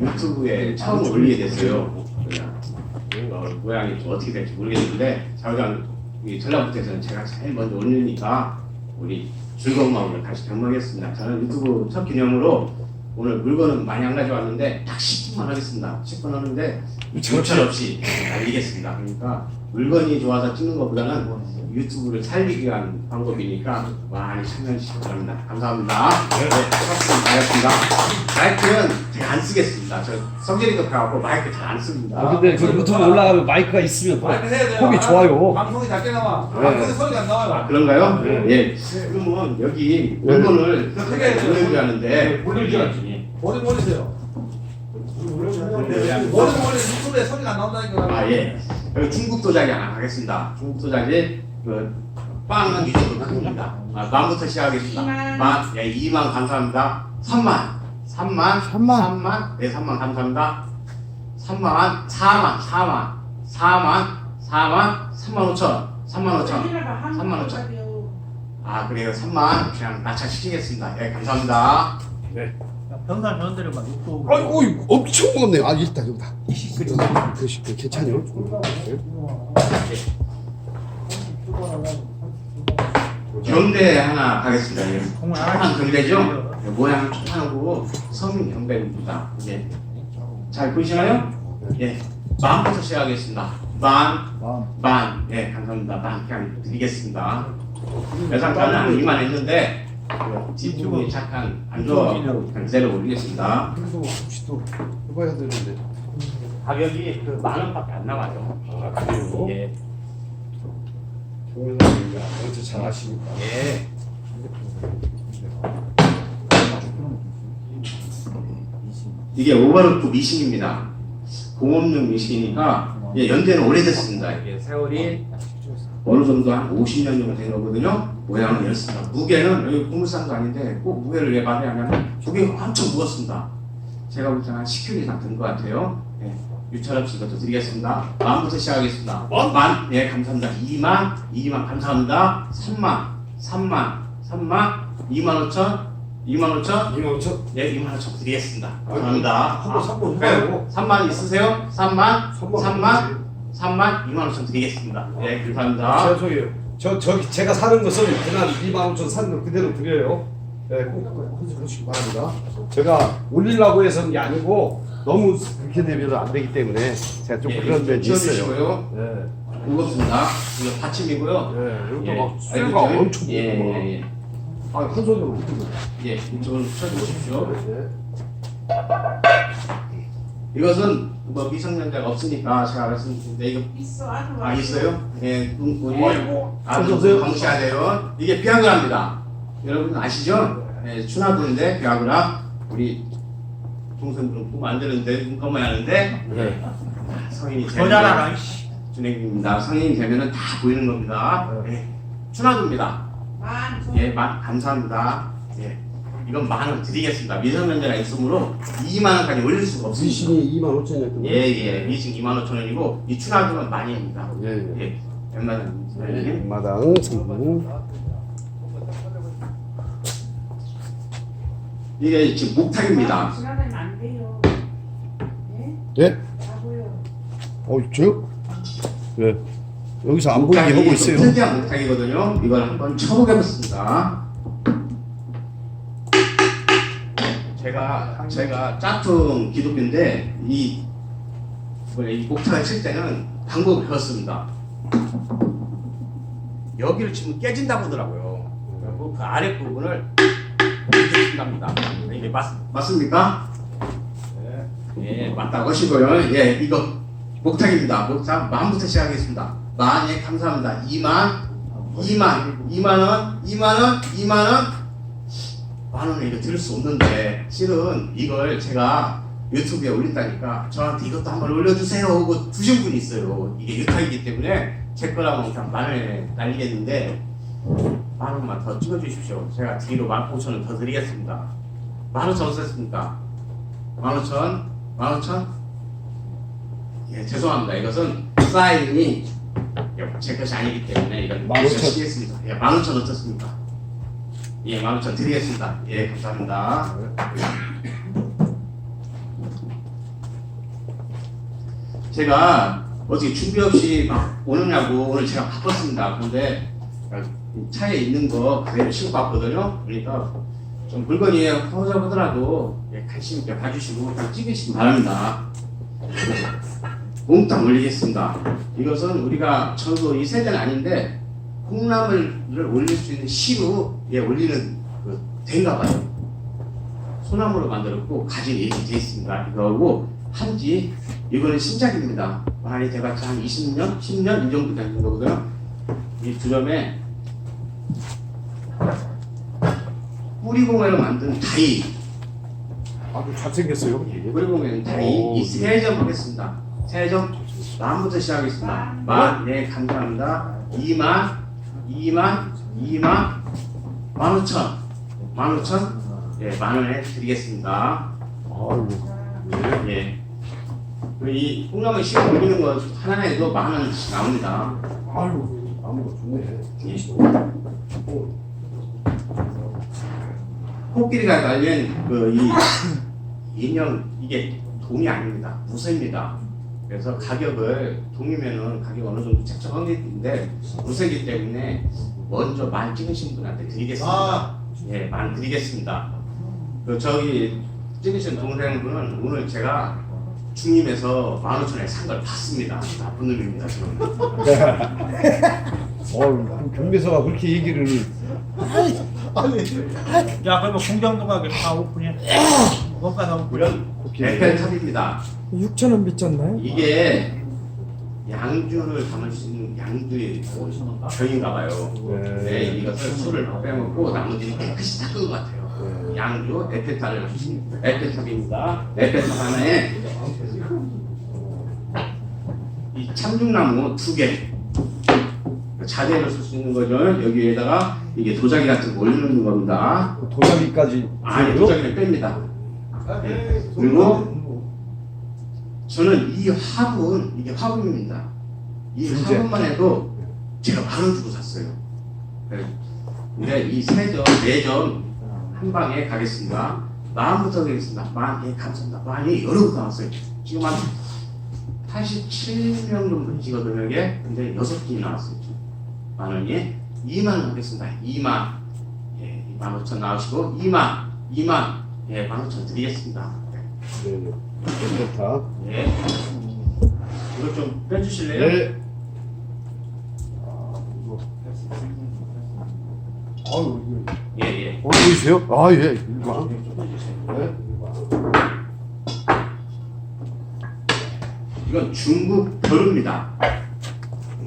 유튜브에 처음 올리게 됐어요. 그냥 어, 모양이 좀 어떻게 될지 모르겠는데 자우장 이 전라북도에서는 제가 제일 먼저 올리니까 우리 즐거운 마음으로 다시 경험하겠습니다. 저는 유튜브 첫 기념으로 오늘 물건은 많이 안 가져왔는데 딱 10분만 하겠습니다. 10분 하는데 유찰 없이 날리겠습니다. 그러니까 물건이 좋아서 찍는 것보다는 유튜브를 살리기 위한 방법이니까 많이 참여해 주시기 바랍니다. 감사합니다. 네, 수고하셨습니다. 반갑습니다. 마이크는 제가 안 쓰겠습니다. 저 성질이 급해갖고 마이크 잘 안 씁니다. 아, 근데 그 유튜브 올라가면 마이크가 있으면 또 마이크 해야 돼요. 폼이 좋아요. 방송이 작게 나와. 네. 방송에 소리가 안아 나와요. 그런가요? 네. 예. 그러면 여기 물건을 크게. 보내줘야 하는데 예. 머리 몰리세요. 네. 머리 몰리 유튜브에 소리가 안 나온다니까. 아 예. 중국 도자기 하나 하겠습니다. 중국 도자기 그이 정도 큽니다. 아, 만부터 시작하겠습니다. 만, 예, 2만 감사합니다. 3만, 3만, 3만, 3만, 네, 3만 감사합니다. 3만, 4만, 4만, 4만, 4만, 3만 5천, 3만 5천. 3만 5천. 아 그래요, 3만 그냥 낙찰 시키겠습니다. 예, 감사합니다. 병살 변들을 막 욕도 아이고 이거 엄청 먹었네요. 아 일단 여기다. 그, 그 괜찮아요. 경대 하나 가겠습니다. 예. 공을 조그만 경대죠? 예, 모양 조그만하고 성인 경대입니다. 예. 잘 보이시나요? 예. 만부터 시작하겠습니다. 만, 만, 예, 감사합니다. 만 그냥 드리겠습니다. 매상가는 이만 했는데 그 뒤쪽이 잠깐 안 좋아가지고 그냥 그대로 올리겠습니다. 그래도 혹시 또 해봐야 되는데. 가격이 그 만 원밖에 안 나와요. 아 그래요? 예, 경영님이 아무튼 잘 아시니까. 예. 이게 오버로프 미싱입니다. 공업용 미싱이니까 예, 연대는 오래됐습니다. 이게 세월이 어느 정도 한 50년 정도 된 거거든요. 모양은 이렇습니다. 무게는 여기 고물상도 아닌데 꼭 무게를 왜 말하냐면 무게가 엄청 무겁습니다. 제가 볼 때는 한 10kg 이상 된것 같아요. 예, 유찰 없이 이것도 드리겠습니다. 만부터 시작하겠습니다. 만? 예, 감사합니다. 2만, 2만 감사합니다. 3만, 3만, 3만, 2만 5천, 2만 5천, 2만 5천. 예, 2만 5천 드리겠습니다. 감사합니다. 한번 삼번 그래요? 해봐요. 3만 있으세요? 3만? 3만. 3만? 3만? 2만 5천 드리겠습니다. 예, 감사합니다. 제 저기 저 저기 제가 사는 것은 그날 2만 5천 사는 거 그대로 드려요. 네, 꼭 해주시기 바랍니다. 제가 올리려고 해서는 게 아니고 너무 그렇게 되면 안 되기 때문에 제가 좀 예, 그런 면이 있어요. 네, 무겁습니다. 이거 받침이고요. 네, 여기도 예, 막 쇠가 알겠죠? 엄청 예. 예, 예. 아, 한 손으로 못 들고. 예, 이쪽으로 쳐주십시오. 네. 이것은 뭐 미성년자가 없으니까 제가 말씀드렸는데 이거 있어 아주 아 있어요? 예, 어이구, 아주. 감시해야 돼요. 이게 비아그라입니다. 여러분 아시죠? 예, 추나도인데 비아그라 우리 동생들은 보면 안 되는데 눈 감아야 하는데 네. 성인이 되면. 준행입니다. 성인이 되면은 다 보이는 겁니다. 예, 추나도입니다. 만 예, 만 감사합니다. 예, 이건 만 원 드리겠습니다. 미성년자가 있으므로 2만 원까지 올릴 수가 없습니다. 미신이 2만 5천이었거든요. 예, 예, 미싱 2만 5천 원이고 이 추나도는 만원입니다. 예, 예. 예, 웬만한 네. 마당 성공. 이게 지금 목탁입니다. 안 돼요 예? 예? 어, 저요? 네. 여기서 안 보이게 목탁이 하고 좀 있어요. 특이한 목탁이거든요. 이걸 한번 쳐보겠습니다. 제가 제가 짝퉁 기독교인데 이, 뭐야, 이 목탁을 칠 때는 방법을 배웠습니다. 여기를 치면 깨진다고 하더라고요. 그리고 그 아랫 부분을 이렇게 친답니다. 이게 맞, 맞습니까? 예, 맞다고 하시고요. 예, 이거 목탁입니다. 목탁 만부터 시작하겠습니다. 만, 예, 감사합니다. 2만, 2만, 2만 원, 2만 원, 2만 원. 만 원에 이거 들을 수 없는데 실은 이걸 제가 유튜브에 올린다니까 저한테 이것도 한번 올려주세요 하고 주신 분이 있어요. 이게 유탁이기 때문에 제 거라면 그냥 만 원에 날리겠는데 만 원만 더 찍어주십시오. 제가 뒤로 만 오천 원 더 드리겠습니다. 만 오천 어떻습니까? 만 오천, 만 오천? 예, 죄송합니다. 이것은 사인이 제 것이 아니기 때문에 이건 만 오천. 쓰겠습니다. 예, 만 오천 어떻습니까? 예, 만 오천 드리겠습니다. 예, 감사합니다. 제가 어떻게 준비 없이 막 오느냐고 오늘 제가 바빴습니다. 근데 차에 있는 거 그대로 신고 왔거든요. 그러니까 좀 물건이 허접하더라도 예, 관심 있게 봐주시고 좀 찍으시기 바랍니다. 몽땅 올리겠습니다. 이것은 우리가 저도 이 세대는 아닌데 콩나물을 올릴 수 있는 시로 예, 올리는 그 된가 봐요. 소나무로 만들었고 가지 이렇게 돼 있습니다. 이거하고 한지 이거는 신작입니다. 많이 돼봤자 한 20년, 10년 이 정도 되는 거거든요. 이 두 점에 뿌리공예로 만든 다이 아주 잘생겼어요. 뿌리공예는 다이 오, 이세 점 하겠습니다. 세점 만부터 시작하겠습니다. 만, 네 감사합니다. 2만, 2만, 2만, 15,000, 15,000, 예, 만 원에 드리겠습니다. 아이고. 예. 그리고 이 콩나물 씹어 올리는 거 하나에도 만 원씩 나옵니다. 아이고. 나무가 좋네. 예. 코끼리가 달린 그 이 인형 이게 돈이 아닙니다. 무쇠입니다. 그래서 가격을 돈이면은 가격 어느 정도 책정한 게 있는데 무쇠기 때문에 먼저 만 찍으신 분한테 드리겠습니다. 아. 예, 만 드리겠습니다. 그 저기 찍으신 동생분은 오늘 제가 중림에서 만 오천에 산 걸 봤습니다. 나쁜 놈입니다. 어, 경매서가 그렇게 얘기를 야 그러면 공장도 가게 다 오픈해 원가 나오고 이런 에펠탑입니다. 6천 원 빚졌나요? 이게 양주를 담을 수 있는 양주의 병인가 봐요. 네. 네, 이것을 술을 빼먹고 나머지는 깨끗이 닦은 것 같아요. 양주 에펠탑을 에펠탑입니다. 에펠탑 하나에 이 참중나무 두 개. 자재로 쓸수 있는 거죠. 여기에다가 이게 도자기 같은 거 올리는 겁니다. 도자기까지 아니 도자기를 뺍니다. 네. 그리고 저는 이 화분 이게 화분입니다. 이 진짜? 화분만 해도 제가 만원 주고 샀어요. 네. 근데 이 세 점, 네 점 한 방에 가겠습니다. 만부터 가겠습니다. 만, 예, 감사합니다. 만이 여러 분 나왔어요. 지금 한 87명 정도 찍거든요, 이게. 근데 여섯 개이 나왔어요. 만 원이. 2만 원 하겠습니다. 2만. 예, 2만 5천 나오시고, 2만, 2만. 예, 1만 5천 드리겠습니다. 네. 네, 네. 좋다. 예. 이거 좀 빼주실래요? 네. 아, 이거. 아유, 이거. 예, 예. 어, 보이세요? 아, 예. 일반. 네. 이건 중국 벼루입니다.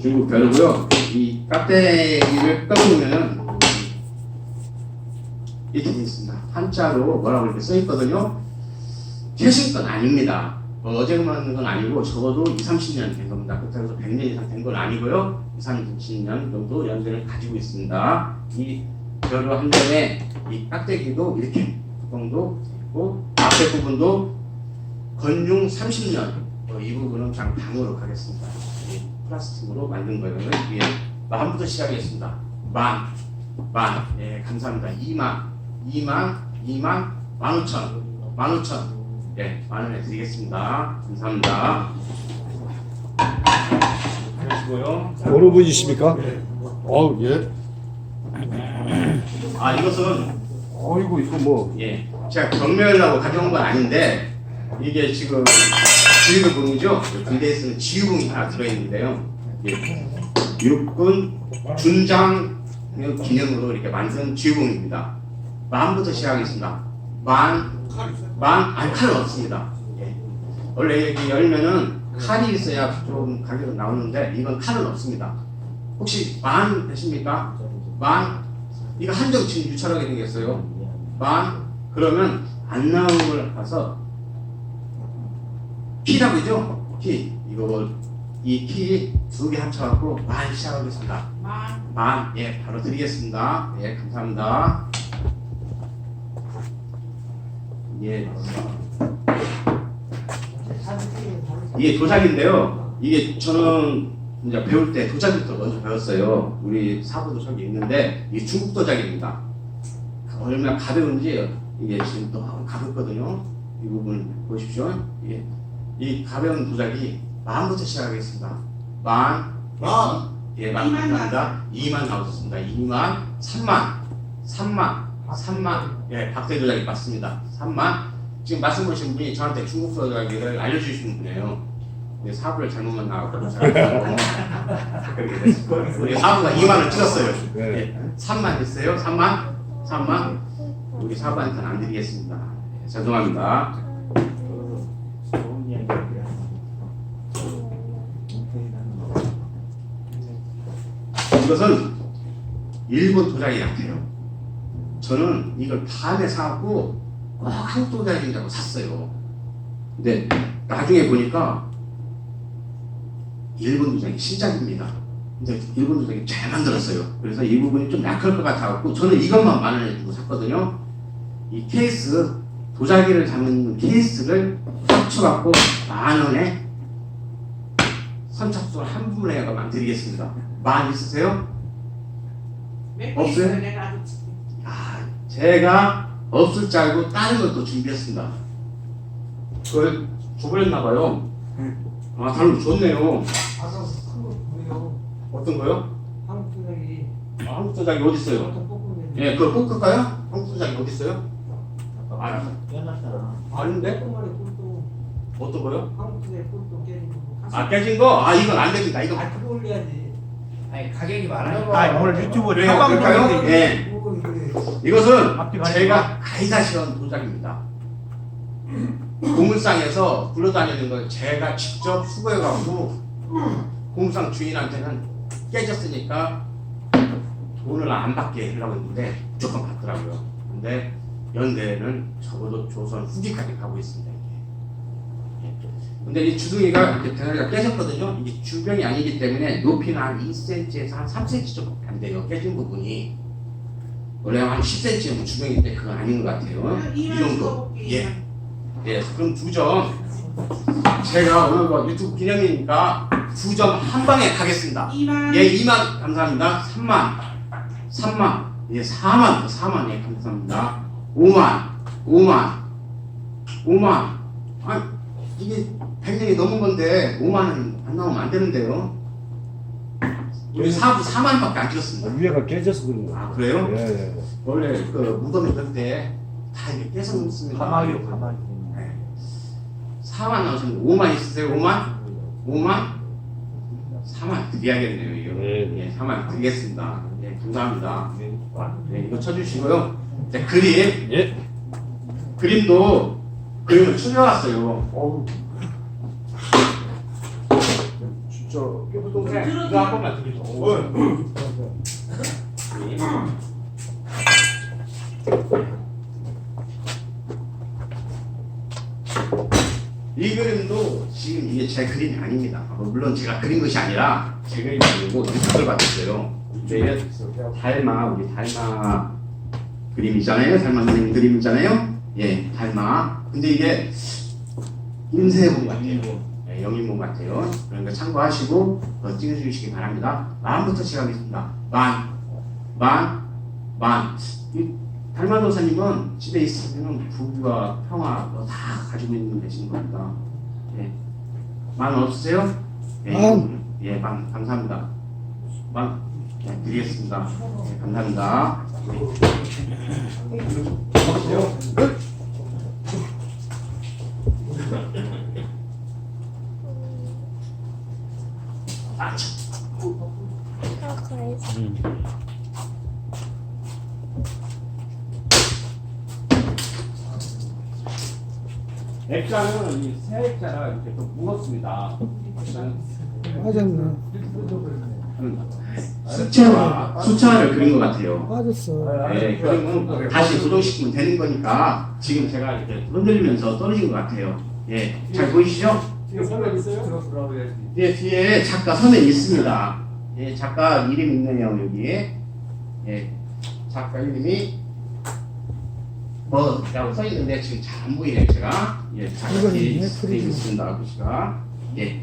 중국 벼루고요. 이 깍대기를 떠보면은 이렇게 돼 있습니다. 한자로 뭐라고 이렇게 써 있거든요. 최신 건 아닙니다. 뭐 어제 만든 건 아니고 적어도 2, 30년 된 겁니다. 그렇다고 해서 100년 이상 된 건 아니고요. 2, 30년 정도 연세를 가지고 있습니다. 이 벼루 한 점에 이 깍대기도 이렇게 뚜껑도 있고 앞에 부분도 건중 30년 어, 이 부분은 그냥 방으로 가겠습니다. 이 플라스틱으로 만든 거예요. 위에 만부터 시작하겠습니다. 만, 만, 예, 감사합니다. 2만, 2만, 2만, 15,000, 15,000, 예, 만 원에 드리겠습니다. 감사합니다. 그러시고요. 어느 분이십니까? 어우, 예. 아, 이것은 어이구, 이거 뭐. 예, 제가 경매하려고 가져온 건 아닌데 이게 지금 지휘봉이죠. 군대에 쓰는 지휘봉이 하나 들어있는데요. 예, 육군 준장 기념으로 이렇게 만든 지휘봉입니다. 만부터 시작하겠습니다. 만, 만, 아니 칼은 없습니다. 예. 원래 이렇게 열면은 칼이 있어야 좀 가격은 나오는데 이건 칼은 없습니다. 혹시 만 되십니까? 만? 이거 한정 지금 유찰하게 생겼어요. 만 그러면 안걸 봐서 키라고죠? 키 이거 뭐 이키 두개 합쳐갖고 만 시작하겠습니다. 만. 만 예 바로 드리겠습니다. 예 감사합니다. 예 이게 도자기인데요. 이게 저는 이제 배울 때 도자기부터 먼저 배웠어요. 우리 사부도 저기 있는데 이게 중국 도자기입니다. 얼마나 가벼운지 이게 지금 너무 가볍거든요. 이 부분 보십시오. 이게 이 가벼운 도자기 만부터 시작하겠습니다. 만, 만. 예, 만 감사합니다. 2만 나오셨습니다. 2만, 3만, 3만, 3만, 예, 박대 조작이 맞습니다. 3만. 지금 말씀하신 분이 저한테 중국 조작기를 알려주시는 분이에요. 근데 사부를 잘못만 나왔고. 우리 사부가 2만을 찍었어요. 네. 예, 3만 됐어요? 3만? 3만? 우리 사부한테는 안 드리겠습니다. 예, 죄송합니다. 이것은 일본 도자기 같아요. 저는 이걸 밤에 사갖고 꼭 한국 도자기라고 샀어요. 근데 나중에 보니까 일본 도자기 신작입니다. 근데 일본 도자기 잘 만들었어요. 그래서 이 부분이 좀 약할 것 같아갖고 저는 이것만 만 원에 주고 샀거든요. 이 케이스 도자기를 담는 케이스를 합쳐갖고 만 원에 선착순 한 분에 만드리겠습니다. 만 있으세요? 몇개 없어요? 제가 없을 줄 알고 다른 것도 준비했습니다. 그걸 줘버렸나봐요. 아, 다른 거 좋네요. 우리요. 어떤 거요? 한국 분들이 아, 한국 도자기 어디 있어요? 뽑으면 예, 그걸 뽑을까요? 한국 도자기 어디 있어요? 아. 아닌데? 꿀도 어떤 거요? 한국 분들의 꿀도 깨는 거. 아, 깨진 거? 아, 이건 안 됩니다. 이거. 아 그거 올려야지. 아니 가격이 많아요. 아 오늘 유튜브 그래요? 그럴까요? 예. 그래. 이것은 앞뒤 가리지 제가 가이사시원 도자기입니다. 고물상에서 굴러다니는 걸 제가 직접 수거해가지고 고물상 주인한테는 깨졌으니까 돈을 안 받게 하려고 했는데 무조건 받더라고요. 근데 연대는 적어도 조선 후기까지 가고 있습니다. 근데 이 주둥이가 이제 대가리가 깨졌거든요. 이게 주변이 아니기 때문에 높이는 한 2cm에서 한 3cm 정도밖에 안 돼요. 깨진 부분이. 원래 한 10cm면 주둥인데 그건 아닌 것 같아요. 이 이만 정도. 예. 예, 그럼 두 점. 제가 오늘 뭐 유튜브 기념이니까 두 점 한 방에 가겠습니다. 이만 예, 2만 감사합니다. 3만, 3만, 예, 4만, 4만 예, 감사합니다. 5만, 5만, 5만. 아, 이게 100년이 넘은 건데 5만 원 안 나오면 안 되는데요. 우리 사부 4만밖에 안 찍었습니다. 위에가 깨져서 그런 거. 아 그래요? 예, 예. 원래 그 무덤에 넣을 때다 이렇게 깨서 놓습니다. 가마귀요 가마귀. 네. 4만 나오시면 5만 있으세요? 5만? 5만? 4만 드려야겠네요. 이거. 네. 예, 4만 드리겠습니다. 예, 감사합니다. 네, 이거 쳐주시고요. 네, 그림. 예. 그림도 그림을 추려왔어요. 어우. 진짜 동생, 들어도- 이거 한 번만 드리죠. 이 그림도 지금 이게 제 그림이 아닙니다. 어, 물론 제가 그린 것이 아니라 제 그림이 아니고 부탁을 받았어요. 이게 달마 우리 달마 그림이잖아요. 달마 그림 그림이잖아요. 예, 달마. 근데 이게 인쇄본 같아요. 예, 영인본 같아요. 그러니까 참고하시고 어, 찍어주시기 바랍니다. 만부터 시작하겠습니다. 만, 만, 만. 이 달마도사님은 집에 있으면 부귀와 평화 뭐다 가지고 있는 계신 겁니다. 예. 만 없으세요? 예, 만. 예, 만 감사합니다. 만 예, 드리겠습니다. 예, 감사합니다. 아, 참. 액자는 이새 액자라 이렇게 좀 무겁습니다. 빠졌네. 수채화, 수채화를 그린 것 같아요. 빠졌어. 네, 그러면 다시 고정시키면 되는 거니까 지금 제가 이렇게 흔들리면서 떨어진 것 같아요. 예, 잘 보이시죠? 뒤에 있어요? 예, 뒤에 작가 서명 있습니다. 예, 작가 이름 있네요, 여기에. 예, 작가 이름이 뭐라고 써 있는데 지금 잘 안 보이네요, 제가. 예, 그리고 있습니다, 글씨가. 예.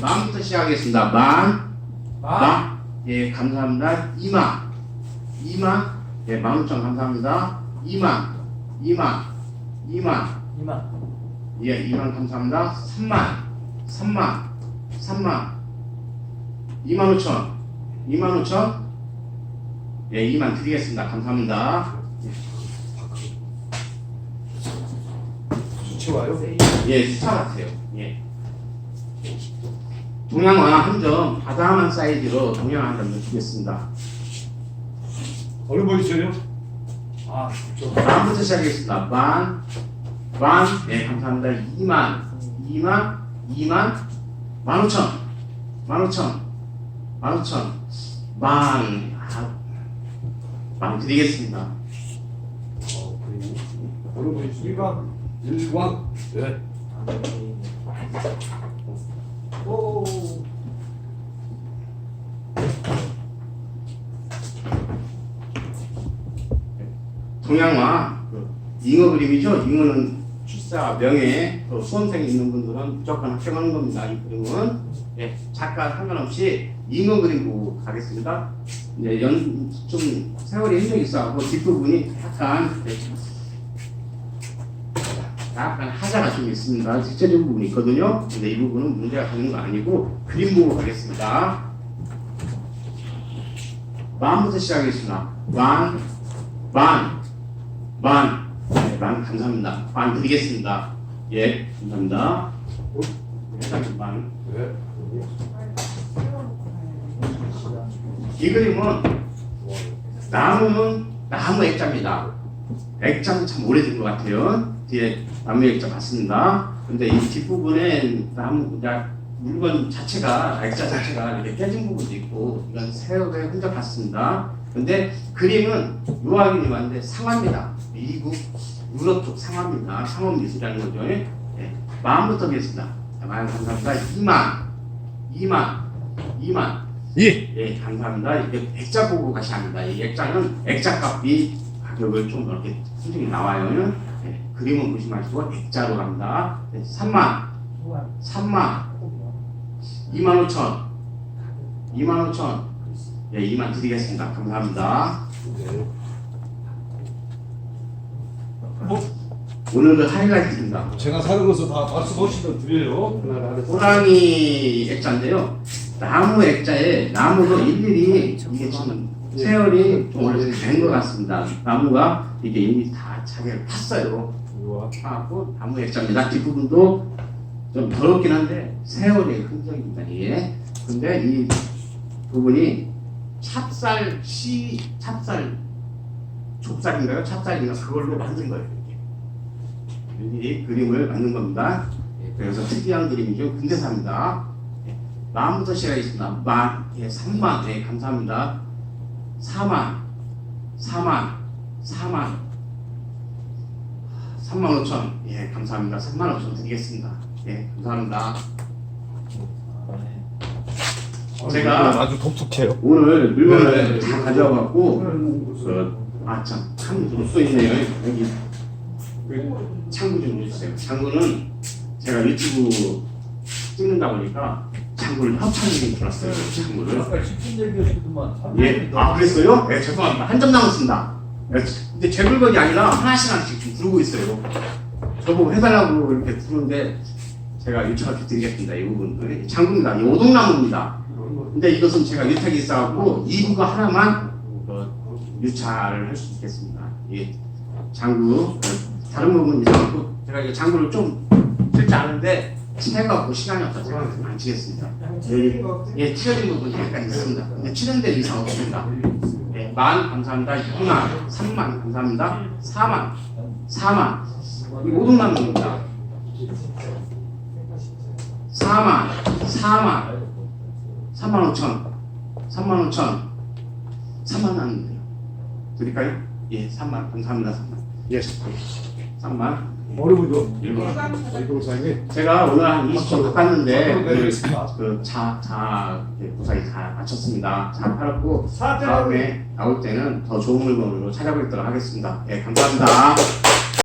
만부터 시작하겠습니다. 만, 만, 예, 감사합니다. 2만, 2만, 예, 만오천 감사합니다. 2만, 2만, 2만, 2만. 예, 2만 감사합니다. 3만, 3만, 3만, 2만 5천, 2만 5천, 예, 2만 드리겠습니다. 감사합니다. 수 치 와요? 예, 수차하세요. 예. 동양화 한 점, 바다만 사이즈로 동양화 한 점 넣겠습니다. 어느 보이세요? 아, 좀. 만부터 시작하겠습니다. 만, 만, 네, 감사합니다. 2만, 2만, 2만, 15,000, 15,000, 15,000, 만, 아, 만 드리겠습니다. 어, 그리고 어느 보이세요? 일광. 일광. 네. 오. 동양화, 그 잉어 그림이죠. 잉어는 출사 명예, 또 수험생 있는 분들은 무조건 합격하는 겁니다. 이 그림은 예, 작가 상관없이 잉어 그림 보고 가겠습니다. 이제 연 좀 세월이 흔적이 있어갖고 뒷부분이 약간 예, 약간 하자가 좀 있습니다. 직접적인 부분이 있거든요. 근데 이 부분은 문제가 되는 거 아니고 그림 보고 가겠습니다. 만부터 시작하겠습니다. 만, 만, 만, 네, 만 감사합니다. 만 드리겠습니다. 예, 감사합니다. 만. 네. 이 그림은 나무는 나무 액자입니다. 액자는 참 오래된 것 같아요. 뒤에 나무 액자 봤습니다. 근데 이 뒷부분에 나무 그냥 물건 자체가 액자 자체가 이렇게 깨진 부분도 있고 이건 세월의 흔적 같습니다. 근데 그림은 요하기님한테 상화입니다. 미국 유럽 쪽 상화입니다. 상업 미술이라는 거죠. 예. 마음부터 하겠습니다. 자, 만 감사합니다. 2만, 2만, 2만. 예. 예, 감사합니다. 이게 액자 보고 가셔야 합니다. 이 액자는 액자 값이 가격을 좀 이렇게 수준이 나와요. 예, 그림은 보지 마시고 액자로 갑니다. 네, 3만, 3만, 2만 5천, 2만 5천, 예, 2만 드리겠습니다. 감사합니다. 네. 오늘은 하이라이트입니다. 제가 사는 것을 다 말씀하시면 드려요. 하나 하나. 호랑이 액자인데요. 나무 액자에 나무도 일일이 이게 지금 세월이 좀 오래 된것 같습니다. 나무가 이게 이미 다 자기를 탔어요. 이거 파고 나무 액자입니다. 뒷부분도 좀 더럽긴 한데 세월의 흔적입니다. 예. 근데 이 부분이 찹쌀 씨 찹쌀 좁쌀인가요? 찹쌀인가 그걸로 만든 거예요. 일일이 그림을 만든 겁니다. 예, 그래서 특이한 그림이죠. 근대사입니다. 예, 만부터 시작하겠습니다. 만, 예, 3만, 네, 감사합니다. 4만, 4만, 4만, 3만 5천, 예, 감사합니다. 3만 5천 드리겠습니다. 예, 감사합니다. 제가 아주 독특해요. 오늘 물건을 네. 다 가져와갖고, 그, 아, 참, 참, 써 있네요. 여기, 그 창구 좀 해주세요. 창구는 제가 유튜브 찍는다 보니까 창구를 협찬이 들었어요. 창구를. 아까 10분 얘기하시더만. 예, 아 그랬어요? 네, 죄송합니다. 한 점 남았습니다. 네, 근데 제 물건이 아니라 하나씩 하나씩 지금 부르고 있어요. 저보고 해달라고 이렇게 부르는데 제가 유착을 드리겠습니다. 이 부분을. 장구입니다. 이 오동나무입니다. 근데 이것은 제가 유착이 있어갖고 이부가 하나만 어, 유찰을 할 수 있겠습니다. 이 장구 어, 다른 부분 이상하고 제가 이 장구를 좀 쓸지 않은데 채가고 시간이 없어서 제가 안 치겠습니다. 여기 예, 칠해진 부분이 약간 있습니다. 근데 칠한데 이상 없습니다. 네, 만 감사합니다. 2만, 3만 감사합니다. 4만, 4만. 이 오동나무입니다. 4만, 4만, 3만 5천, 3만 5천, 3만 원인데요. 드릴까요? 예, 3만 감사합니다. 3만. 예. 3만. 분도 일본. 이동 사장님. 제가 오늘 한 20초 깎았는데 앞으로 내드리겠습니다. 그자자 무사히 다 마쳤습니다. 잘 팔았고 다음에 나올 때는 더 좋은 물건으로 찾아뵙도록 하겠습니다. 예, 감사합니다.